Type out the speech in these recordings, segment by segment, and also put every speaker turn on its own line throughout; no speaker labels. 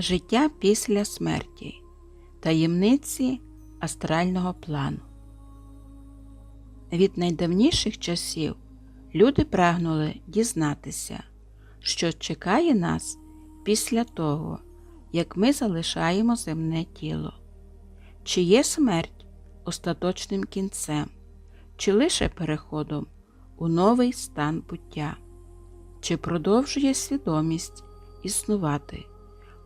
Життя після смерті. Таємниці астрального плану. Від найдавніших часів люди прагнули дізнатися, що чекає нас після того, як ми залишаємо земне тіло, чи є смерть остаточним кінцем, чи лише переходом у новий стан буття, чи продовжує свідомість існувати,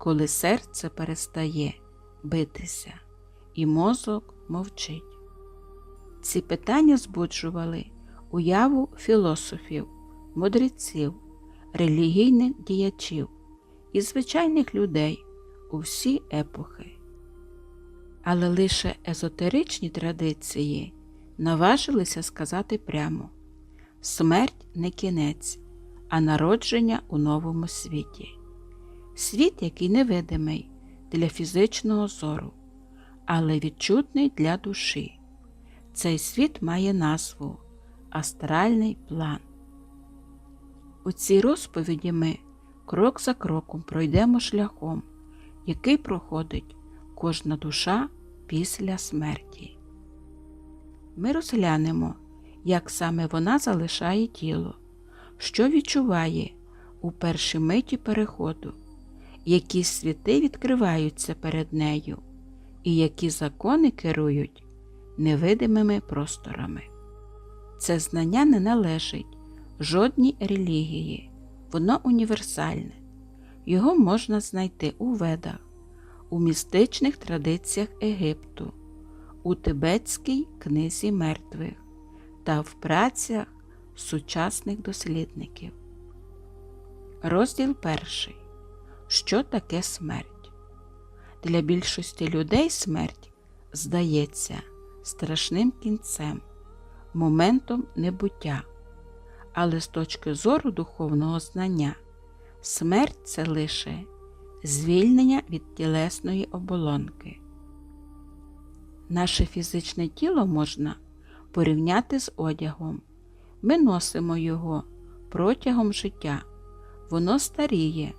коли серце перестає битися і мозок мовчить. Ці питання збуджували уяву філософів, мудреців, релігійних діячів і звичайних людей у всі епохи. Але лише езотеричні традиції наважилися сказати прямо смерть не кінець, а народження у новому світі. Світ, який невидимий для фізичного зору, але відчутний для душі. Цей світ має назву Астральний план. У цій розповіді ми крок за кроком пройдемо шляхом, який проходить кожна душа після смерті. Ми розглянемо, як саме вона залишає тіло, що відчуває у першій миті переходу, які світи відкриваються перед нею, і які закони керують невидимими просторами. Це знання не належить жодній релігії, воно універсальне. Його можна знайти у ведах, у містичних традиціях Єгипту, у Тибетській книзі мертвих та в працях сучасних дослідників. Розділ перший. Що таке смерть? Для більшості людей смерть здається страшним кінцем, моментом небуття. Але з точки зору духовного знання, смерть це лише звільнення від тілесної оболонки. Наше фізичне тіло можна порівняти з одягом. Ми носимо його протягом життя, воно старіє,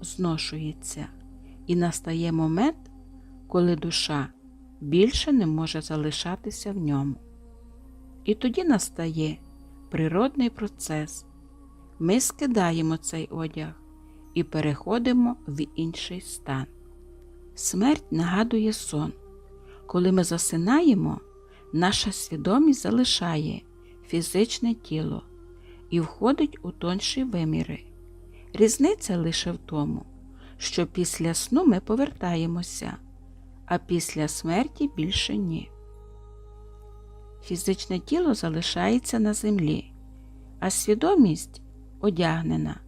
зношується, і настає момент, коли душа більше не може залишатися в ньому. І тоді настає природний процес. Ми скидаємо цей одяг і переходимо в інший стан. Смерть нагадує сон. Коли ми засинаємо, наша свідомість залишає фізичне тіло і входить у тонші виміри. Різниця лише в тому, що після сну ми повертаємося, а після смерті більше ні. Фізичне тіло залишається на землі, а свідомість, одягнена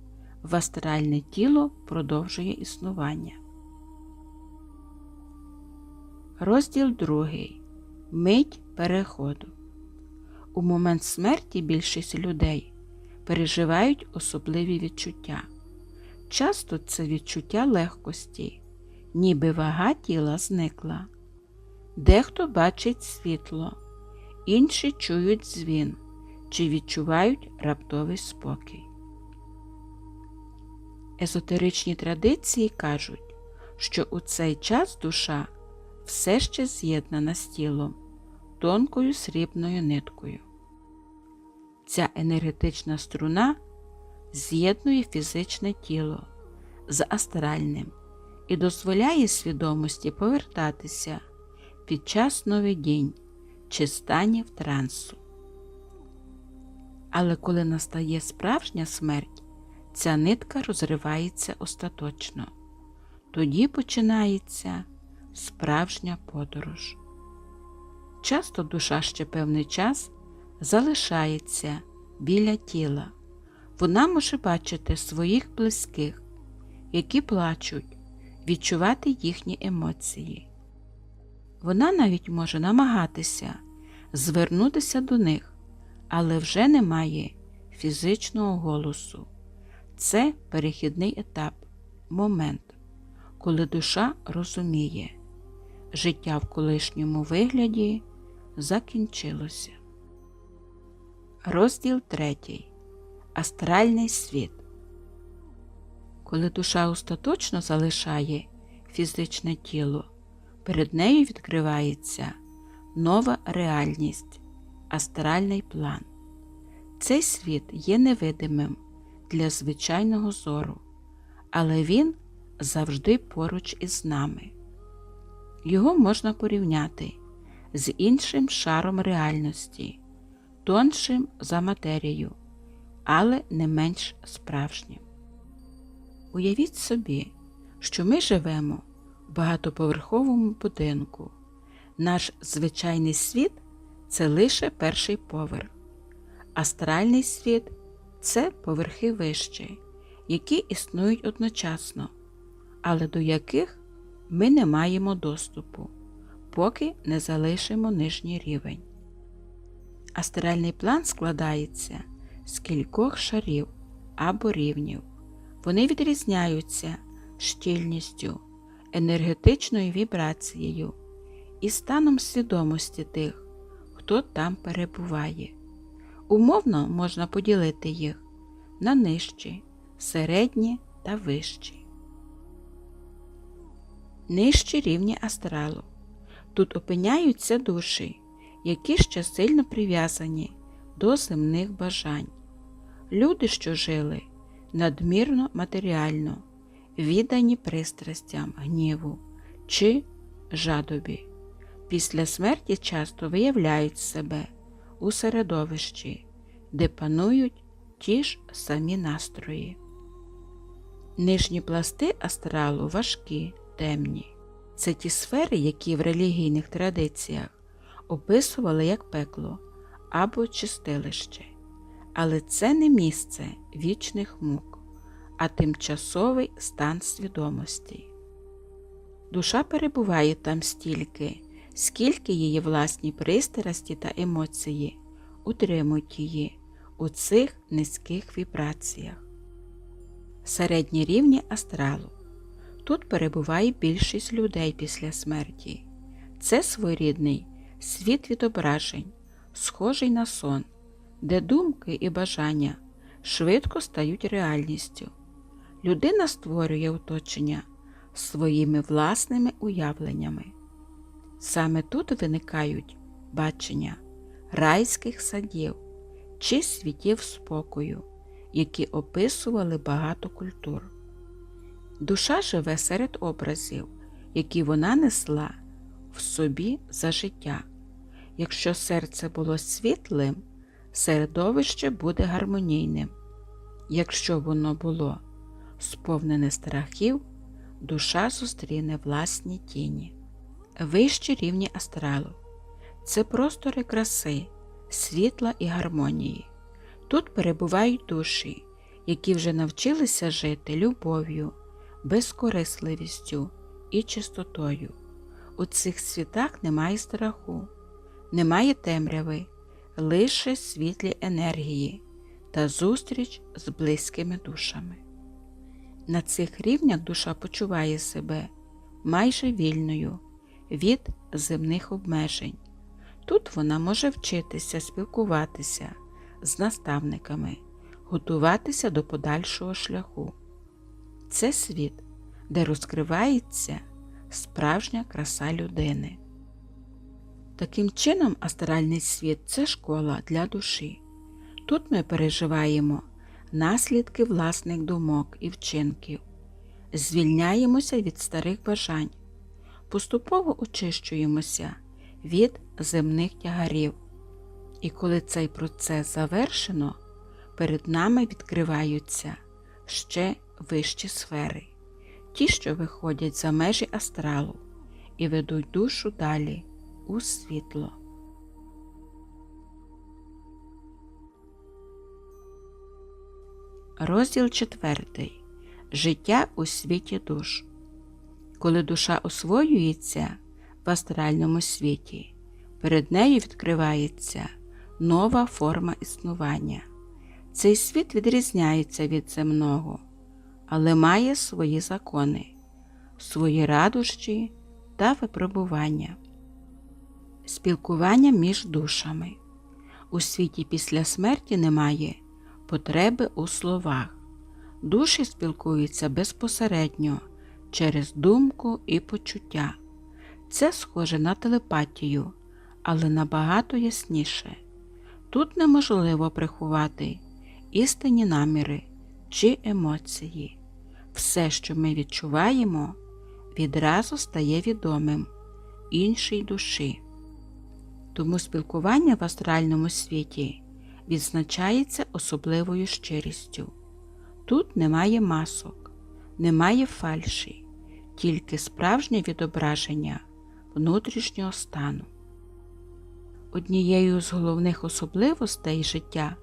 в астральне тіло, продовжує існування. Розділ 2. Мить переходу. У момент смерті більшість людей переживають особливі відчуття. Часто це відчуття легкості, ніби вага тіла зникла. Дехто бачить світло, інші чують дзвін чи відчувають раптовий спокій. Езотеричні традиції кажуть, що у цей час душа все ще з'єднана з тілом тонкою срібною ниткою. Ця енергетична струна з'єднує фізичне тіло з астральним і дозволяє свідомості повертатися під час сновидінь чи станів трансу. Але коли настає справжня смерть, ця нитка розривається остаточно. Тоді починається справжня подорож. Часто душа ще певний час залишається біля тіла. Вона може бачити своїх близьких, які плачуть, відчувати їхні емоції. Вона навіть може намагатися звернутися до них, але вже не має фізичного голосу. Це перехідний етап, момент, коли душа розуміє, життя в колишньому вигляді закінчилося. Розділ 3. Астральний світ. Коли душа остаточно залишає фізичне тіло, перед нею відкривається нова реальність, астральний план. Цей світ є невидимим для звичайного зору, але він завжди поруч із нами. Його можна порівняти з іншим шаром реальності, тоншим за матерію, але не менш справжнім. Уявіть собі, що ми живемо в багатоповерховому будинку. Наш звичайний світ це лише перший поверх. Астральний світ це поверхи вище, які існують одночасно, але до яких ми не маємо доступу, поки не залишимо нижній рівень. Астральний план складається з кількох шарів або рівнів. Вони відрізняються щільністю, енергетичною вібрацією і станом свідомості тих, хто там перебуває. Умовно можна поділити їх на нижчі, середні та вищі. Нижчі рівні астралу. Тут опиняються душі, які ще сильно прив'язані до земних бажань. Люди, що жили надмірно матеріально, віддані пристрастям, гніву чи жадобі. Після смерті часто виявляють себе у середовищі, де панують ті ж самі настрої. Нижні пласти астралу важкі, темні. Це ті сфери, які в релігійних традиціях описували як пекло або чистилище. Але це не місце вічних мук, а тимчасовий стан свідомості. Душа перебуває там стільки, скільки її власні пристрасті та емоції утримують її у цих низьких вібраціях. Середні рівні астралу. Тут перебуває більшість людей після смерті. Це своєрідний світ відображень, схожий на сон, де думки і бажання швидко стають реальністю. Людина створює оточення своїми власними уявленнями. Саме тут виникають бачення райських садів чи світів спокою, які описували багато культур. Душа живе серед образів, які вона несла в собі за життя. Якщо серце було світлим, середовище буде гармонійним. Якщо воно було сповнене страхів, душа зустріне власні тіні. Вищі рівні астралу це простори краси, світла і гармонії. Тут перебувають душі, які вже навчилися жити любов'ю, безкорисливістю і чистотою. У цих світах немає страху, немає темряви, лише світлі енергії та зустріч з близькими душами. На цих рівнях душа почуває себе майже вільною від земних обмежень. Тут вона може вчитися спілкуватися з наставниками, готуватися до подальшого шляху. Це світ, де розкривається справжня краса людини. Таким чином, астральний світ це школа для душі. Тут ми переживаємо наслідки власних думок і вчинків, звільняємося від старих бажань, поступово очищуємося від земних тягарів. І коли цей процес завершено, перед нами відкриваються ще вищі сфери, ті, що виходять за межі астралу і ведуть душу далі у світло. Розділ 4. Життя у світі душ. Коли душа освоюється в астральному світі, перед нею відкривається нова форма існування. Цей світ відрізняється від земного, але має свої закони, свої радощі та випробування. Спілкування між душами. У світі після смерті немає потреби у словах. Душі спілкуються безпосередньо через думку і почуття. Це схоже на телепатію, але набагато ясніше. Тут неможливо приховати істинні наміри чи емоції. Все, що ми відчуваємо, відразу стає відомим іншій душі. Тому спілкування в астральному світі відзначається особливою щирістю. Тут немає масок, немає фальші, тільки справжнє відображення внутрішнього стану. Однією з головних особливостей життя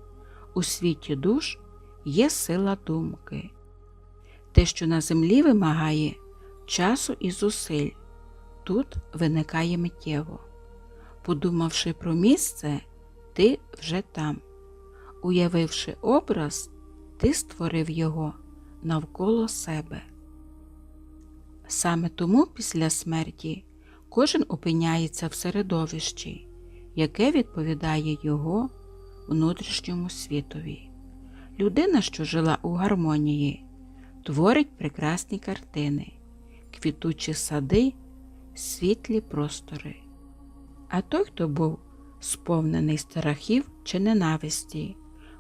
у світі душ є сила думки. Те, що на землі вимагає часу і зусиль, тут виникає миттєво. Подумавши про місце, ти вже там. Уявивши образ, ти створив його навколо себе. Саме тому після смерті кожен опиняється в середовищі, яке відповідає його внутрішньому світові. Людина, що жила у гармонії, творить прекрасні картини, квітучі сади, світлі простори. А той, хто був сповнений страхів чи ненависті,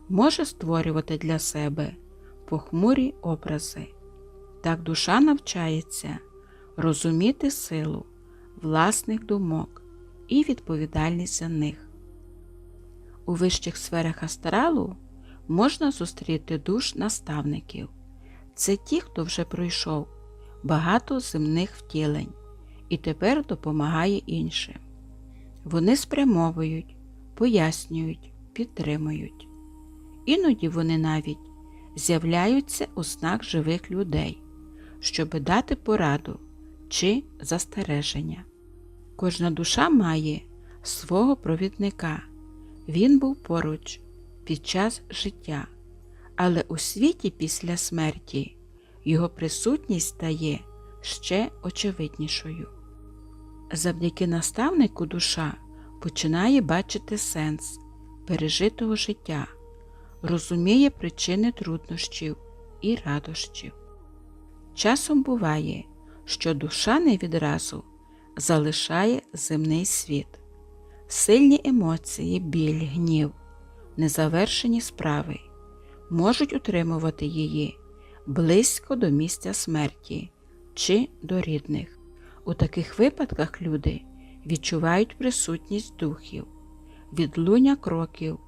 може створювати для себе похмурі образи. Так душа навчається розуміти силу власних думок і відповідальність за них. У вищих сферах астралу можна зустріти душ наставників. Це ті, хто вже пройшов багато земних втілень і тепер допомагає іншим. Вони спрямовують, пояснюють, підтримують. Іноді вони навіть з'являються у знак живих людей, щоби дати пораду чи застереження. Кожна душа має свого провідника. Він був поруч під час життя, але у світі після смерті його присутність стає ще очевиднішою. Завдяки наставнику душа починає бачити сенс пережитого життя, розуміє причини труднощів і радощів. Часом буває, що душа не відразу залишає земний світ, сильні емоції, біль, гнів, незавершені справи можуть утримувати її близько до місця смерті чи до рідних. У таких випадках люди відчувають присутність духів, відлуння кроків,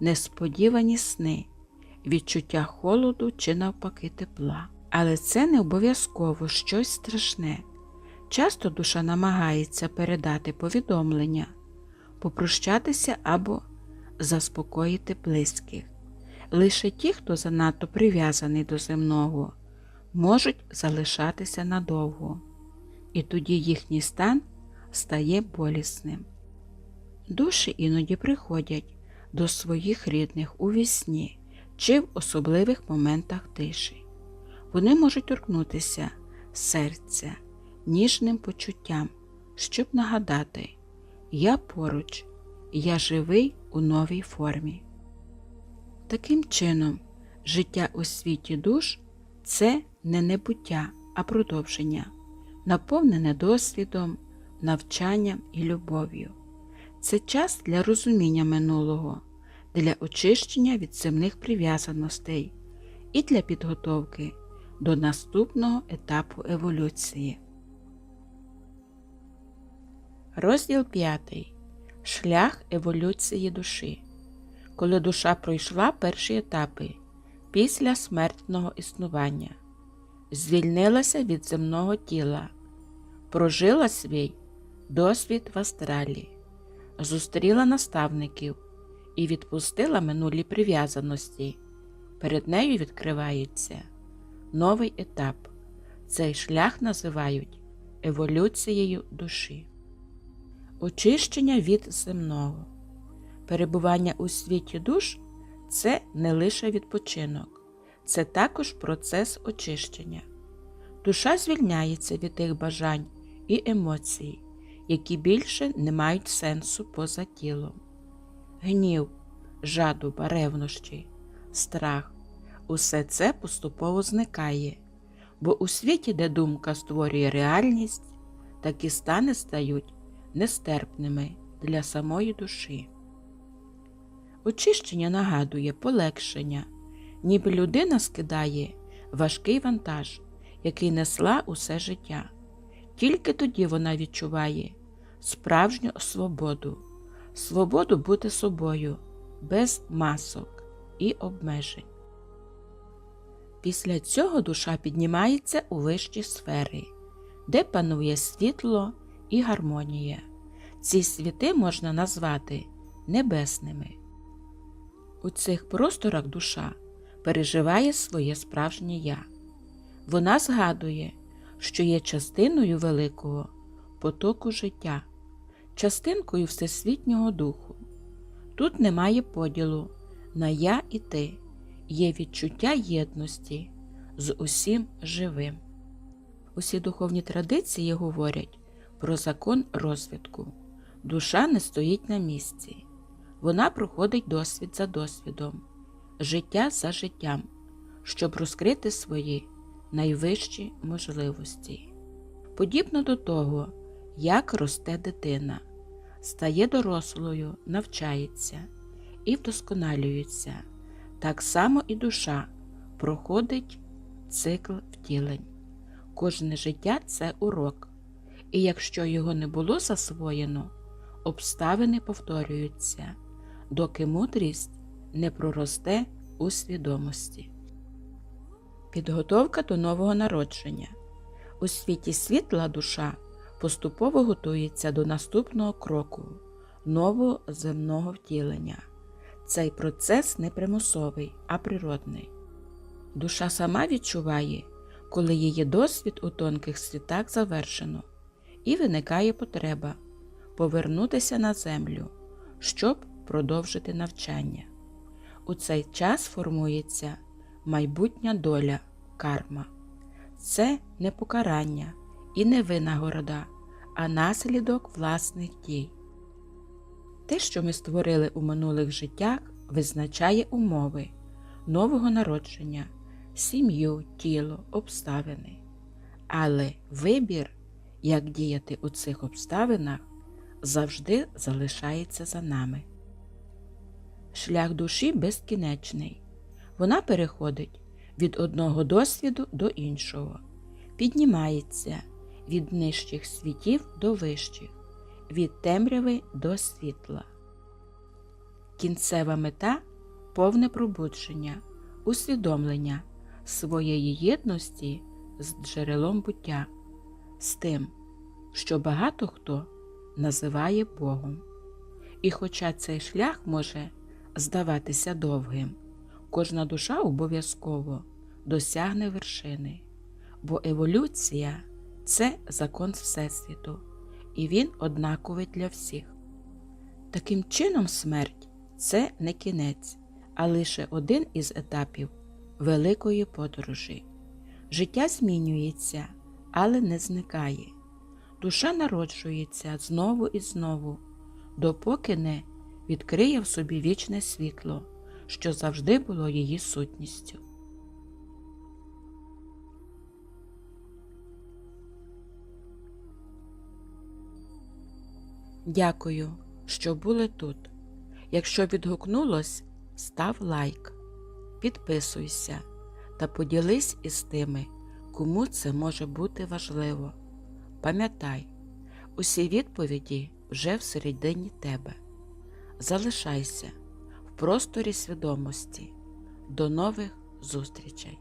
несподівані сни, відчуття холоду чи навпаки тепла. Але це не обов'язково щось страшне. Часто душа намагається передати повідомлення, попрощатися або заспокоїти близьких. Лише ті, хто занадто прив'язаний до земного, можуть залишатися надовго, і тоді їхній стан стає болісним. Душі іноді приходять до своїх рідних у вісні чи в особливих моментах тиші. Вони можуть торкнутися серця ніжним почуттям, щоб нагадати Я поруч, я живий у новій формі. Таким чином, життя у світі душ це не небуття, а продовження, наповнене досвідом, навчанням і любов'ю. Це час для розуміння минулого, для очищення від земних прив'язаностей і для підготовки до наступного етапу еволюції. Розділ 5. Шлях еволюції душі. Коли душа пройшла перші етапи після смертного існування, звільнилася від земного тіла, прожила свій досвід в астралі, зустріла наставників і відпустила минулі прив'язаності. Перед нею відкривається новий етап. Цей шлях називають еволюцією душі. Очищення від земного. Перебування у світі душ це не лише відпочинок, це також процес очищення. Душа звільняється від тих бажань і емоцій, які більше не мають сенсу поза тілом. Гнів, жадуба, ревнощі, страх усе це поступово зникає, Бо у світі, де думка створює реальність, такі стани стають нестерпними для самої душі. Очищення нагадує полегшення, ніби людина скидає важкий вантаж, який несла усе життя. Тільки тоді вона відчуває справжню свободу, свободу бути собою, без масок і обмежень. Після цього душа піднімається у вищі сфери, де панує світло і гармонія. Ці світи можна назвати небесними. У цих просторах душа переживає своє справжнє я. Вона згадує, що є частиною великого потоку життя, частинкою Всесвітнього Духу. Тут немає поділу на я і ти, є відчуття єдності з усім живим. Усі духовні традиції говорять про закон розвитку. Душа не стоїть на місці, вона проходить досвід за досвідом, життя за життям, щоб розкрити свої найвищі можливості. Подібно до того, як росте дитина, стає дорослою, навчається і вдосконалюється, так само і душа проходить цикл втілень. Кожне життя це урок, і якщо його не було засвоєно, обставини повторюються, доки мудрість не проросте у свідомості. Підготовка до нового народження. У світі світла душа поступово готується до наступного кроку нового земного втілення. Цей процес не примусовий, а природний. Душа сама відчуває, коли її досвід у тонких світах завершено, і виникає потреба повернутися на землю, щоб продовжити навчання. У цей час формується майбутня доля карма. Це не покарання і не винагорода, а наслідок власних дій. Те, що ми створили у минулих життях, визначає умови нового народження, сім'ю, тіло, обставини. Але вибір, як діяти у цих обставинах, завжди залишається за нами. Шлях душі безкінечний. Вона переходить від одного досвіду до іншого, піднімається від нижчих світів до вищих, від темряви до світла. Кінцева мета повне пробудження, усвідомлення своєї єдності з джерелом буття, з тим, що багато хто називає Богом. І хоча цей шлях може здаватися довгим, кожна душа обов'язково досягне вершини, бо еволюція це закон Всесвіту, і він однаковий для всіх. Таким чином, смерть це не кінець, а лише один із етапів великої подорожі. Життя змінюється, але не зникає. Душа народжується знову і знову, допоки не відкриє в собі вічне світло, що завжди було її сутністю. Дякую, що були тут. Якщо відгукнулось, став лайк, підписуйся та поділись із тими, кому це може бути важливо. Пам'ятай, усі відповіді вже всередині тебе. Залишайся просторі свідомості. До нових зустрічей!